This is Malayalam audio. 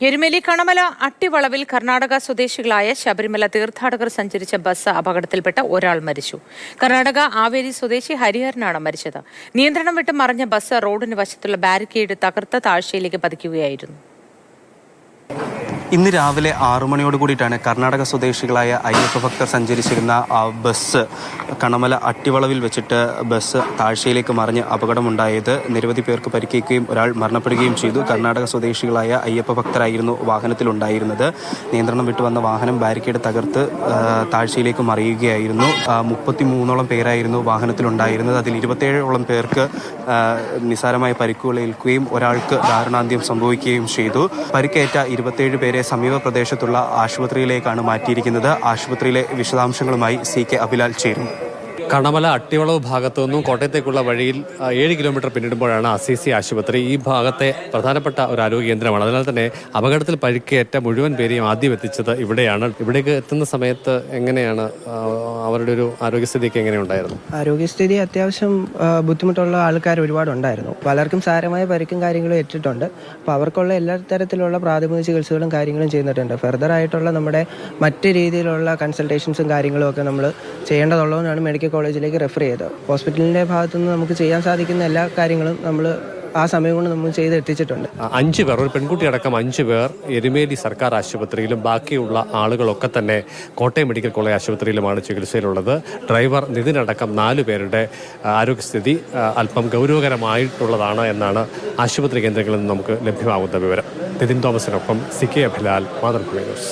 എരുമേലി കണമല അട്ടിവളവിൽ കർണാടക സ്വദേശികളായ ശബരിമല തീർത്ഥാടകർ സഞ്ചരിച്ച ബസ് അപകടത്തിൽപ്പെട്ട ഒരാൾ മരിച്ചു. കർണാടക ആവേരി സ്വദേശി ഹരിഹരനാണ് മരിച്ചത്. നിയന്ത്രണം വിട്ട് മറിഞ്ഞ ബസ് റോഡിന് വശത്തുള്ള ബാരിക്കേഡ് തകർത്ത താഴ്ചയിലേക്ക് പതിക്കുകയായിരുന്നു. ഇന്ന് രാവിലെ ആറു മണിയോട് കൂടിയിട്ടാണ് കർണാടക സ്വദേശികളായ അയ്യപ്പ ഭക്തർ സഞ്ചരിച്ചിരുന്ന ബസ് കണമല അട്ടിവളവിൽ വെച്ചിട്ട് ബസ് താഴ്ചയിലേക്ക് മറിഞ്ഞ് അപകടമുണ്ടായത്. നിരവധി പേർക്ക് പരിക്കേക്കുകയും ഒരാൾ മരണപ്പെടുകയും ചെയ്തു. കർണാടക സ്വദേശികളായ അയ്യപ്പ ഭക്തരായിരുന്നു വാഹനത്തിലുണ്ടായിരുന്നത്. നിയന്ത്രണം വിട്ടുവന്ന വാഹനം ബാരിക്കേഡ് തകർത്ത് താഴ്ചയിലേക്ക് മറിയുകയായിരുന്നു. മുപ്പത്തി മൂന്നോളം പേരായിരുന്നു വാഹനത്തിലുണ്ടായിരുന്നത്. അതിൽ ഇരുപത്തേഴോളം പേർക്ക് നിസാരമായ പരിക്കുകൾ ഏൽക്കുകയും ഒരാൾക്ക് ദാരുണാന്ത്യം സംഭവിക്കുകയും ചെയ്തു. പരിക്കേറ്റ ഇരുപത്തേഴ് പേരെ സമീപ പ്രദേശത്തുള്ള ആശുപത്രിയിലേക്കാണ് മാറ്റിയിരിക്കുന്നത്. ആശുപത്രിയിലെ വിശദാംശങ്ങളുമായി സി കെ അഭിലാൽ ചേരും. കണമല അട്ടിവളവ് ഭാഗത്തു നിന്നും കോട്ടയത്തേക്കുള്ള വഴിയിൽ ഏഴ് കിലോമീറ്റർ പിന്നിടുമ്പോഴാണ് അസീസി ആശുപത്രി. ഈ ഭാഗത്തെ പ്രധാനപ്പെട്ട ഒരു ആരോഗ്യ കേന്ദ്രമാണ്. അതിനാൽ തന്നെ അപകടത്തിൽ പരിക്കേറ്റ മുഴുവൻ പേരെയും ആദ്യം എത്തിച്ചത് ഇവിടെയാണ്. ഇവിടേക്ക് എത്തുന്ന സമയത്ത് എങ്ങനെയാണ് അവരുടെ ഒരു ആരോഗ്യസ്ഥിതിയൊക്കെ എങ്ങനെയുണ്ടായിരുന്നു ആരോഗ്യസ്ഥിതി അത്യാവശ്യം ബുദ്ധിമുട്ടുള്ള ആൾക്കാർ ഒരുപാട് ഉണ്ടായിരുന്നു. പലർക്കും സാരമായ പരിക്കും കാര്യങ്ങളും ഏറ്റിട്ടുണ്ട്. അപ്പോൾ അവർക്കുള്ള എല്ലാ തരത്തിലുള്ള പ്രാഥമിക ചികിത്സകളും കാര്യങ്ങളും ചെയ്യുന്നിട്ടുണ്ട് ഫെർദർ ആയിട്ടുള്ള നമ്മുടെ മറ്റ് രീതിയിലുള്ള കൺസൾട്ടേഷൻസും കാര്യങ്ങളും ഒക്കെ നമ്മൾ ചെയ്യേണ്ടതുള്ളതുകൊണ്ടാണ് മെഡിക്കൽ കോളേജിലേക്ക് റെഫർ ചെയ്തത്. ഹോസ്പിറ്റലിന്റെ ഭാഗത്തുനിന്ന് നമുക്ക് ചെയ്യാൻ സാധിക്കുന്ന എല്ലാ കാര്യങ്ങളും നമ്മൾ ആ സമയം കൊണ്ട് നമ്മൾ ചെയ്ത് എത്തിച്ചിട്ടുണ്ട്. അഞ്ച് പേർ ഒരു പെൺകുട്ടി അടക്കം അഞ്ച് പേർ എരുമേലി സർക്കാർ ആശുപത്രിയിലും ബാക്കിയുള്ള ആളുകളൊക്കെ തന്നെ കോട്ടയം മെഡിക്കൽ കോളേജ് ആശുപത്രിയിലുമാണ് ചികിത്സയിലുള്ളത്. ഡ്രൈവർ നിതിനടക്കം നാല് പേരുടെ ആരോഗ്യസ്ഥിതി അല്പം ഗൗരവകരമായിട്ടുള്ളതാണ് എന്നാണ് ആശുപത്രി കേന്ദ്രങ്ങളിൽ നിന്ന് നമുക്ക് ലഭ്യമാകുന്ന വിവരം. Nithin തോമസിനൊപ്പം C K Abhilal Mathrubhumi news.